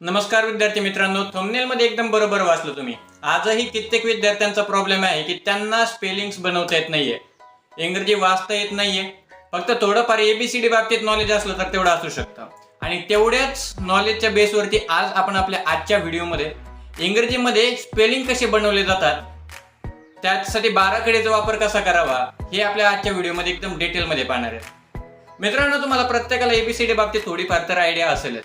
नमस्कार विद्यार्थी मित्रांनो थंबनेल मध्ये एकदम बरोबर वाचलं तुम्ही. आजही कित्येक विद्यार्थ्यांचा प्रॉब्लेम आहे की त्यांना स्पेलिंग्स बनवता येत नाहीये. इंग्रजी वाचता येत नाहीये. फक्त थोडंफार एबीसीडी बाबतीत नॉलेज असलं तर तेवढं असू शकतं. आणि तेवढ्याच नॉलेजच्या बेसवरती आज आपण आपल्या आजच्या व्हिडिओमध्ये इंग्रजीमध्ये स्पेलिंग कसे बनवले जातात त्यासाठी बाराखडीचा वापर कसा करावा हे आपल्या आजच्या व्हिडिओमध्ये एकदम डिटेलमध्ये पाहणार आहे. मित्रांनो तुम्हाला प्रत्येकाला एबीसीडी बाबतीत थोडीफार तर आयडिया असेलच.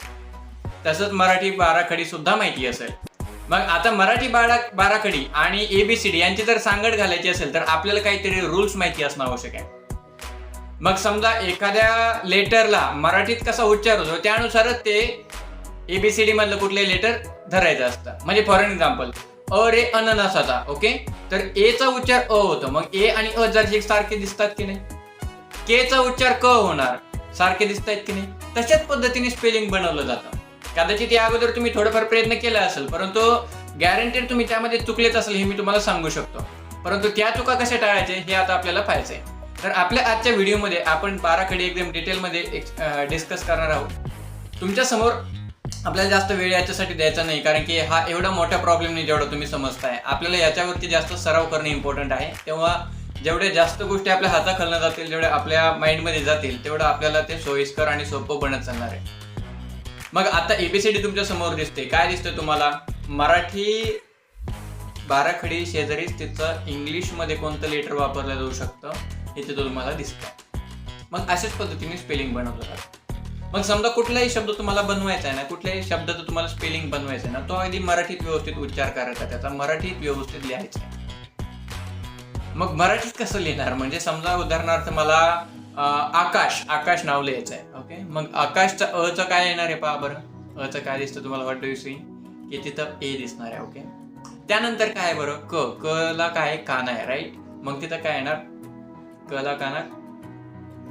तसंच मराठी बाराखडी सुद्धा माहिती असेल. मग आता मराठी बारा बाराखडी आणि एबीसीडी यांची जर सांगड घालायची असेल तर आपल्याला काहीतरी रूल्स माहिती असणं आवश्यक आहे. मग समजा एखाद्या लेटरला मराठीत कसा उच्चार होतो त्यानुसारच ते एबीसीडी मधलं कुठले लेटर धरायचं असतं. म्हणजे फॉर एक्झाम्पल अ रे अननसाचा ओके? तर ए चा उच्चार अ होतो. मग ए आणि अ जर सारखे दिसतात की नाही? के चा उच्चार क होणार. सारखे दिसत आहेत की नाही? तशाच पद्धतीने स्पेलिंग बनवलं जातं. कदाचित या अगोदर तुम्ही थोडंफार प्रयत्न केला असेल परंतु गॅरंटेड तुम्ही त्यामध्ये चुकलेच असेल हे मी तुम्हाला सांगू शकतो. परंतु त्या चुका कशा टाळायचे हे आता आपल्याला पाहायचंय. तर आपल्या आजच्या व्हिडिओमध्ये आपण बाराकडे एकदम डिटेलमध्ये डिस्कस करणार आहोत. तुमच्यासमोर आपल्याला जास्त वेळ याच्यासाठी द्यायचा नाही कारण की हा एवढा मोठा प्रॉब्लेम नाही जेवढा तुम्ही समजताय. आपल्याला याच्यावरती जास्त सराव करणे इम्पॉर्टंट आहे. तेव्हा जेवढ्या जास्त गोष्टी आपल्या हाताखालनं जातील जेवढ्या आपल्या माइंडमध्ये जातील तेवढं आपल्याला ते सोयीस्कर आणि सोपं बनत चालणार आहे. मग आता एबीसीडी तुमच्यासमोर दिसते. काय दिसतं तुम्हाला? मराठी बाराखडी शेजारीच तिचं इंग्लिशमध्ये कोणतं लेटर वापरलं जाऊ शकतं हे तिथं तुम्हाला दिसतं. मग अशाच पद्धतीने स्पेलिंग बनवलं जातं. मग समजा कुठलाही शब्द तुम्हाला बनवायचा आहे ना कुठल्याही शब्दाचं तुम्हाला स्पेलिंग बनवायचं आहे ना तो अगदी मराठीत व्यवस्थित उच्चार करायचा त्याचा मराठीत व्यवस्थित लिहायचा आहे. मग मराठीत कसं लिहिणार? म्हणजे समजा उदाहरणार्थ मला आकाश. आकाश नाव लिहायचं आहे ओके मग आकाशचा अ काय येणार आहे पहा बरं. अ काय दिसतं तुम्हाला वाटतं विसरी की तिथं ए दिसणार आहे ओके त्यानंतर काय आहे बरं? क. क ला काय काना कान आहे राईट मग तिथं काय येणार? क ला काना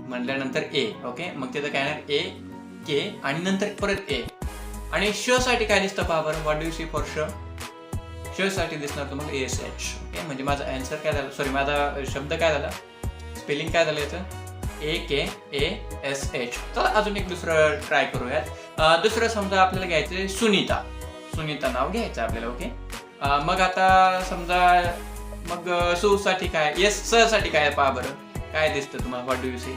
म्हटल्यानंतर ए ओके मग तिथं काय येणार? ए के आणि नंतर परत ए आणि श साठी काय दिसतं पहा बरं? व्हॉट डू सी फॉर श? श साठी दिसणार तुम्हाला एस एच ओके म्हणजे माझा अँसर काय झाला? सॉरी माझा शब्द काय झाला? स्पेलिंग काय झालं याचं? ए के ए एस एच चला अजून एक दुसरं ट्राय करूयात. दुसरं समजा आपल्याला घ्यायचं आहे सुनीता. सुनीता नाव घ्यायचं आपल्याला ओके मग आता समजा मग अं, काय? येस सहसाठी साठी काय पहा बरं. काय दिसतं तुम्हाला व्हॉट डू यू सी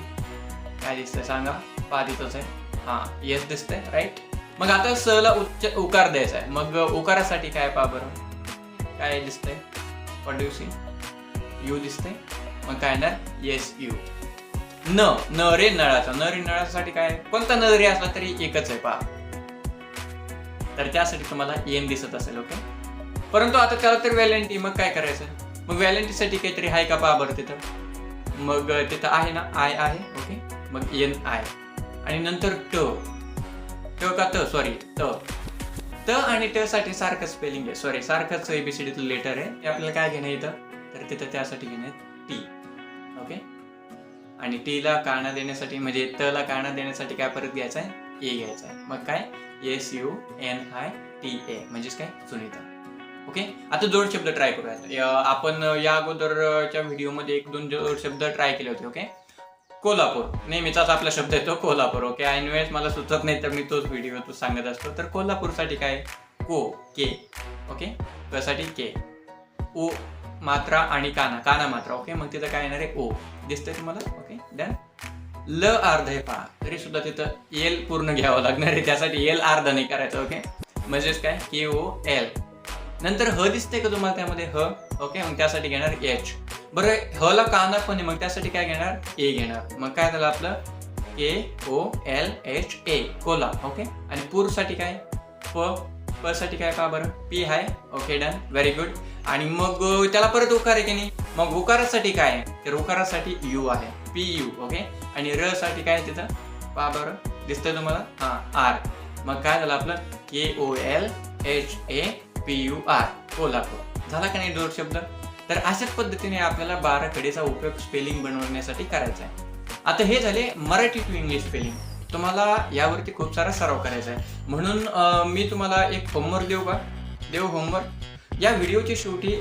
काय दिसतंय? सांगा. पहा तिथंच आहे. हां येस दिसतंय राईट मग आता सहला ला उच्च उकार द्यायचा आहे. मग उकारासाठी काय पहा बरं. काय दिसतंय? What do you see U दिसतंय. मग काय येणार? येस यू न न रे नळाचा. न रे नळासाठी काय? कोणता न रे असला तरी एकच आहे पहा. तर त्यासाठी तुम्हाला एन दिसत असेल ओके परंतु आता त्याला तर व्हॅलेंटी मग काय करायचं? मग व्हॅलेंटीसाठी काहीतरी आहे का पहा बरं तिथं. मग तिथं आहे ना आय आहे ओके मग एन आय आणि नंतर ट ट का त सॉरी त त आणि ट साठी सारखं स्पेलिंग आहे. सॉरी सारखंच एबीसीडीतलं लेटर आहे. ते आपल्याला काय घेणं येतं तर तिथं त्यासाठी घेणं टी ओके आणि टीला काना देण्यासाठी म्हणजे त ला देण्यासाठी काय परत घ्यायचा आहे? ए घ्यायचं आहे. मग काय? S U N I T A म्हणजेच काय? सुनीता. ओके आता जोड शब्द ट्राय करूयात. आपण या अगोदरच्या व्हिडिओमध्ये एक दोन जोड शब्द ट्राय केले होते ओके कोल्हापूर. नेहमीचाच आपला शब्द येतो कोल्हापूर ओके ऐन वेळेस मला सुचत नाही तर मी तोच व्हिडिओ तो सांगत असतो. तर कोल्हापूरसाठी काय? को के ओके त्यासाठी के. ओ मात्रा आणि काना. काना मात्रा ओके मग तिथं काय येणार आहे? ओ. दिसतंय तुम्हाला? ओके डन ल अर्ध आहे पहा. तरी सुद्धा तिथं एल पूर्ण घ्यावं लागणार आहे. त्यासाठी एल अर्ध नाही करायचं ओके म्हणजेच काय? के ओ एल नंतर ह दिसते का तुम्हाला त्यामध्ये? ह. ओके मग त्यासाठी घेणार एच बरं ह ला काना पण आहे. मग त्यासाठी काय घेणार? ए घेणार. मग काय झालं आपलं? K O L H A Cola okay आणि पूरसाठी काय? प. प साठी काय का बरं? पी आहे ओके डन व्हेरी गुड आणि मग त्याला परत उकार आहे की नाही? मग उकारासाठी काय आहे? तर उकारासाठी यू आहे. P U okay? आणि र साठी काय आहे तिथं? पा बरं. दिसतंय तुम्हाला? हां आर. मग काय झालं आपलं? K O L H A P U R. Kolhapur. झाला का नाही दोन शब्द? तर अशाच पद्धतीने आपल्याला बारा कडेचा उपयोग स्पेलिंग बनवण्यासाठी करायचा आहे. आता हे झाले मराठी टू इंग्लिश स्पेलिंग तुम्हाला यावरती खूप सारा सराव करायचा आहे. म्हणून मी तुम्हाला एक होमवर्क देऊ का? देऊ होमवर्क या व्हिडिओच्या शेवटी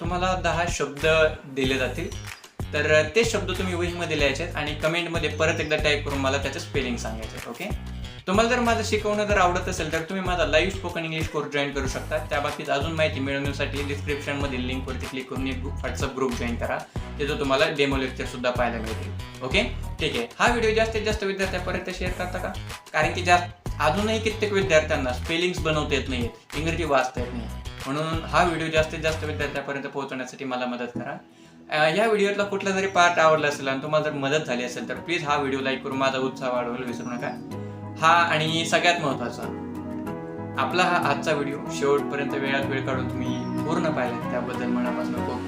तुम्हाला दहा शब्द दिले जातील. तर ते शब्द तुम्ही वहीमध्ये लिहायचे आहेत आणि कमेंटमध्ये परत एकदा टाईप करून मला त्याचं स्पेलिंग सांगायचं ओके तुम्हाला जर माझं शिकवणं जर आवडत असेल तर तुम्ही माझा live spoken English course join करू शकता. त्या बाबतीत अजून माहिती मिळवण्यासाठी डिस्क्रिप्शनमधील लिंकवरती क्लिक करून एक व्हॉट्सअप ग्रुप जॉईन करा. तिथं तुम्हाला डेमो लेक्चर सुद्धा पाहायला मिळतील ओके ठीक आहे. हा व्हिडिओ जास्तीत जास्त विद्यार्थ्यांपर्यंत शेअर करता का? कारण की जास्त अजूनही कित्येक विद्यार्थ्यांना स्पेलिंग्स बनवता येत नाहीत इंग्रजी वाचता येत नाही म्हणून हा व्हिडिओ जास्तीत जास्त विद्यार्थ्यांपर्यंत पोहोचवण्यासाठी मला मदत करा. या व्हिडिओतला कुठला जरी पार्ट आवडला असेल आणि तुम्हाला जर मदत झाली असेल तर प्लीज हा व्हिडिओ लाईक करून माझा उत्साह वाढवायला विसरू नका. हा आणि सगळ्यात महत्त्वाचा आपला हा आजचा व्हिडिओ शेवटपर्यंत वेळात वेळ काढून तुम्ही पूर्ण पाहिला त्याबद्दल मनापासून खूप